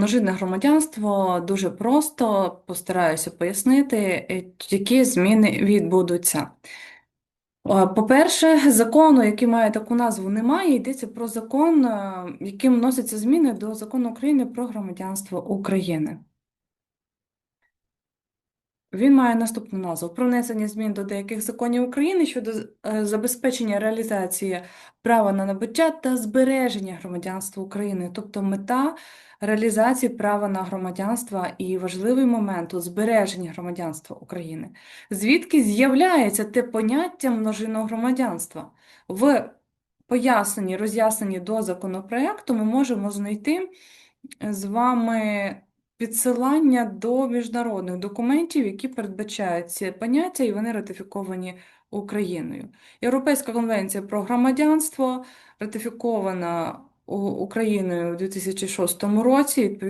Множинне громадянство дуже просто постараюся пояснити, е, які зміни відбудуться. Е, По-перше, закону, який має таку назву, немає. Йдеться про закон, е, яким вносяться зміни до закону України про громадянство України. Він має наступну назву: про внесення змін до деяких законів України щодо е, забезпечення реалізації права на набуття та збереження громадянства України, тобто мета реалізації права на громадянство і важливий момент у збереженні громадянства України. Звідки з'являється те поняття множинного громадянства? В поясненні, роз'ясненні до законопроекту ми можемо знайти з вами підсилання до міжнародних документів, які передбачають ці поняття, і вони ратифіковані Україною. Європейська конвенція про громадянство ратифікована Україною у 2006 році.